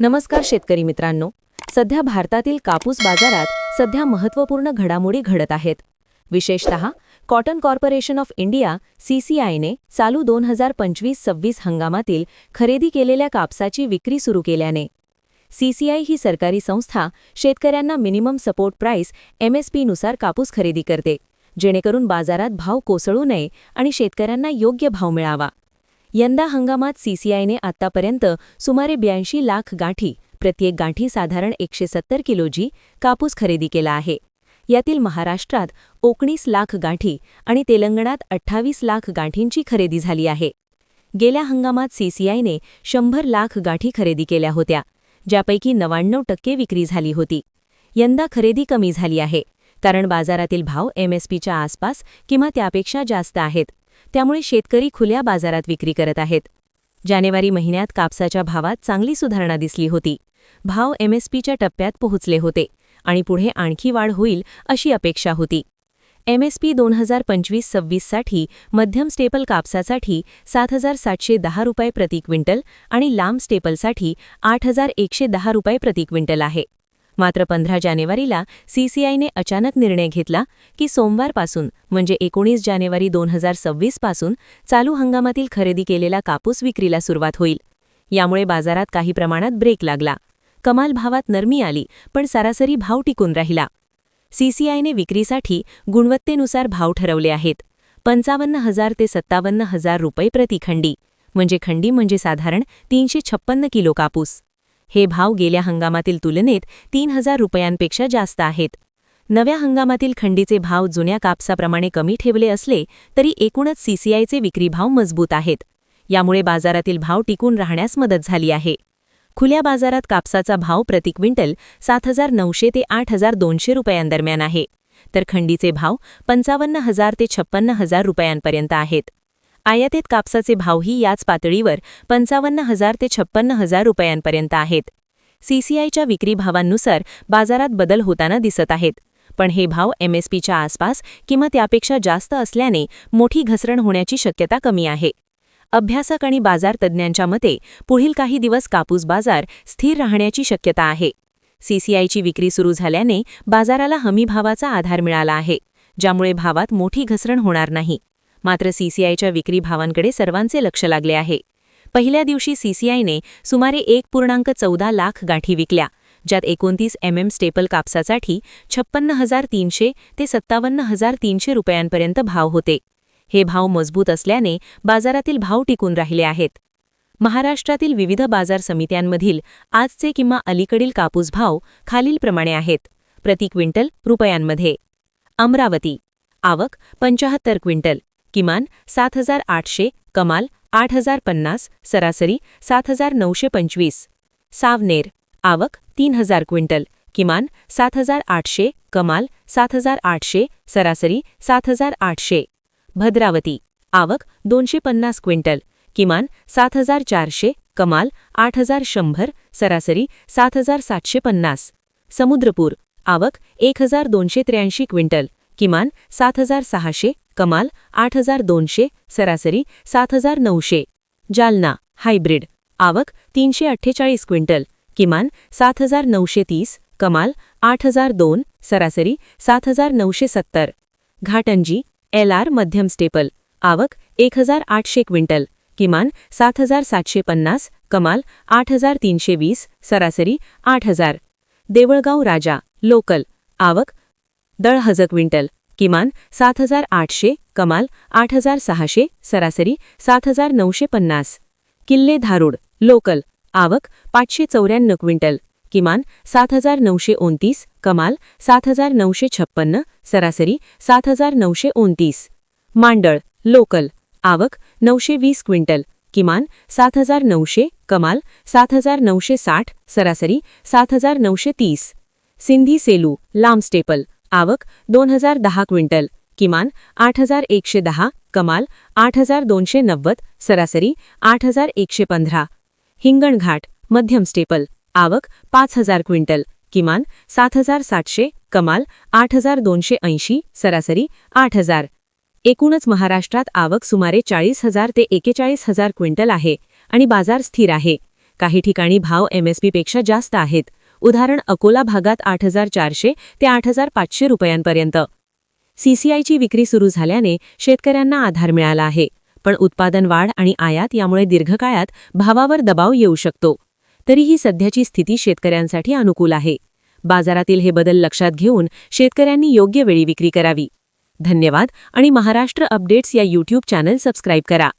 नमस्कार शेतकरी मित्रांनो. सध्या भारतातील कापूस बाजारात सध्या महत्त्वपूर्ण घडामोडी घडत आहेत. विशेषतः कॉटन कॉर्पोरेशन ऑफ इंडिया सीसीआयने चालू दोन हजार पंचवीस सव्वीस हंगामातील खरेदी केलेल्या कापसाची विक्री सुरू केल्याने. सीसीआय ही सरकारी संस्था शेतकऱ्यांना मिनिमम सपोर्ट प्राइस एमएसपीनुसार कापूस खरेदी करते जेणेकरून बाजारात भाव कोसळू नये आणि शेतकऱ्यांना योग्य भाव मिळावा. यंदा हंगामात सीसीआयने आतापर्यंत सुमारे ब्याऐंशी लाख गाठी प्रत्येक गाठी साधारण एकशे सत्तर किलोजी कापूस खरेदी केला आहे. यातील महाराष्ट्रात ओकणीस लाख गाठी आणि तेलंगणात अठ्ठावीस लाख गाठींची खरेदी झाली आहे. गेल्या हंगामात सीसीआयने शंभर लाख गाठी खरेदी केल्या होत्या ज्यापैकी नव्याण्णव टक्के विक्री झाली होती. यंदा खरेदी कमी झाली आहे कारण बाजारातील भाव एमएसपीच्या आसपास किंवा त्यापेक्षा जास्त आहेत. त्यामुळे शेतकरी खुल्या बाजारात विक्री करत आहेत. जानेवारी महिन्यात कापसाच्या भावात चांगली सुधारणा दिसली होती. भाव एमएसपीच्या टप्प्यात पोहोचले होते आणि पुढे आणखी वाढ होईल अशी अपेक्षा होती. एमएसपी दोन हजार पंचवीस सव्वीससाठी मध्यम स्टेपल कापसासाठी सात हजार सातशे दहा रुपये प्रति क्विंटल आणि लांब स्टेपलसाठी आठ हजार एकशे दहा रुपये प्रति क्विंटल आहे. मात्र पंधरा जानेवारीला सीसीआयने अचानक निर्णय घेतला की सोमवारपासून म्हणजे एकोणीस जानेवारी दोन हजार सव्वीसपासून चालू हंगामातील खरेदी केलेला कापूस विक्रीला सुरुवात होईल. यामुळे बाजारात काही प्रमाणात ब्रेक लागला. कमाल भावात नरमी आली पण सरासरी भाव टिकून राहिला. सीसीआयने विक्रीसाठी गुणवत्तेनुसार भाव ठरवले आहेत. पंचावन्न हजार ते सत्तावन्न हजार रुपये प्रति खंडी म्हणजे खंडी म्हणजे साधारण तीनशे छप्पन्न किलो कापूस. हे भाव गेल्या हंगामातील तुलनेत तीन हजार रुपयांपेक्षा जास्त आहेत. नव्या हंगामातील खंडीचे भाव जुन्या कापसाप्रमाणे कमी ठेवले असले तरी एकूणच सीसीआयचे विक्री भाव मजबूत आहेत. यामुळे बाजारातील भाव टिकून राहण्यास मदत झाली आहे. खुल्या बाजारात कापसाचा भाव प्रति क्विंटल सात हजार नऊशे ते आठ हजार दोनशे रुपयांदरम्यान आहे. तर खंडीचे भाव पंचावन्न हजार ते छप्पन्न हजार रुपयांपर्यंत आहेत. आयातीत कापसाचे भावही याच पातळीवर पंचावन्न हजार ते छप्पन्न हजार रुपयांपर्यंत आहेत. सीसीआयच्या विक्री भावांनुसार बाजारात बदल होताना दिसत आहेत. पण हे भाव एमएसपीच्या आसपास किंवा त्यापेक्षा जास्त असल्याने मोठी घसरण होण्याची शक्यता कमी आहे. अभ्यासक आणि बाजार तज्ज्ञांच्या मते पुढील काही दिवस कापूस बाजार स्थिर राहण्याची शक्यता आहे. सीसीआयची विक्री सुरू झाल्याने बाजाराला हमीभावाचा आधार मिळाला आहे ज्यामुळे भावात मोठी घसरण होणार नाही. मात्र सीसीआयच्या विक्री भावांकडे सर्वांचे लक्ष लागले आहे. पहिल्या दिवशी सीसीआयने सुमारे एक पूर्णांक चौदा लाख गाठी विकल्या ज्यात एकोणतीस एम एम स्टेपल कापसासाठी छप्पन्न हजार तीनशे ते सत्तावन्न हजार तीनशे रुपयांपर्यंत भाव होते. हे भाव मजबूत असल्याने बाजारातील भाव टिकून राहिले आहेत. महाराष्ट्रातील विविध बाजार समित्यांमधील आजचे किंवा अलीकडील कापूस भाव खालीलप्रमाणे आहेत. प्रति क्विंटल रुपयांमध्ये. अमरावती. आवक पंचाहत्तर क्विंटल. किमान सात हजार आठशे कमाल आठ हजार पन्नास सरासरी सात हजार नऊशे पंचवीस. सावनेर आवक तीन हजार क्विंटल किमान सात हजार आठशे कमाल सात हजार आठशे सरासरी सात हजार आठशे. भद्रावती आवक दोनशे पन्नास क्विंटल किमान सात हजार चारशे कमाल आठ हजार शंभर सरासरी सात हजार सातशे पन्नास. समुद्रपूर आवक एक हजार दोनशे त्र्याऐंशी क्विंटल किमान सात हजार सहाशे कमाल आठ हजार दोनशे सरासरी सात हजार नऊशे. जालना हायब्रिड. आवक तीनशे अठ्ठेचाळीस क्विंटल किमान सात हजार नऊशे तीस कमाल आठ हजार दोन सरासरी सात हजार नऊशे सत्तर. घाटंजी एल आर मध्यम स्टेपल. आवक एक हजार आठशे क्विंटल किमान सात हजार सातशे पन्नास कमाल आठ हजार तीनशे वीस सरासरी आठ हजार. देवळगाव राजा लोकल. आवक दळ हजार क्विंटल किमान सात हजार आठशे कमाल आठ हजार सहाशे सरासरी सात हजार नऊशे पन्नास. किल्ले धारूड लोकल आवक पाचशे चौऱ्याण्णव क्विंटल किमान सात हजार नऊशे ओनतीस कमाल सात हजार नऊशे छप्पन्न सरासरी सात हजार नऊशे ओनतीस मांडळ लोकल आवक नऊशे वीस क्विंटल किमान सात हजार नऊशे कमाल सात हजार नऊशे साठ सरासरी सात हजार नऊशे तीस. सिंधी सेलू लांब स्टेपल आवक दोन हजार दहा क्विंटल किमान आठ हजार एकशे दहा कमाल आठ हजार दोनशे नव्वद सरासरी आठ हजार एकशे पंधरा. हिंगणघाट मध्यम स्टेपल आवक पाच हजार क्विंटल किमान सात हजार सातशे कमाल आठ हजार दोनशे ऐंशी सरासरी आठ हजार. एकूणच महाराष्ट्रात आवक सुमारे चाळीस हजार ते एकेचाळीस हजार क्विंटल आहे आणि बाजार स्थिर आहे. काही ठिकाणी भाव एमएसपीपेक्षा जास्त आहेत. उदाहरण अकोला भागात आठ हजार चारशे ते आठ हजार पाचशे रुपयांपर्यंत. सीसीआयची विक्री सुरू झाल्याने शेतकऱ्यांना आधार मिळाला आहे पण उत्पादन वाढ आणि आयात यामुळे दीर्घकाळात भावावर दबाव येऊ शकतो. तरीही सध्याची स्थिती शेतकऱ्यांसाठी अनुकूल आहे. बाजारातील हे बदल लक्षात घेऊन शेतकऱ्यांनी योग्य वेळी विक्री करावी. धन्यवाद आणि महाराष्ट्र अपडेट्स या यूट्यूब चॅनल सबस्क्राईब करा.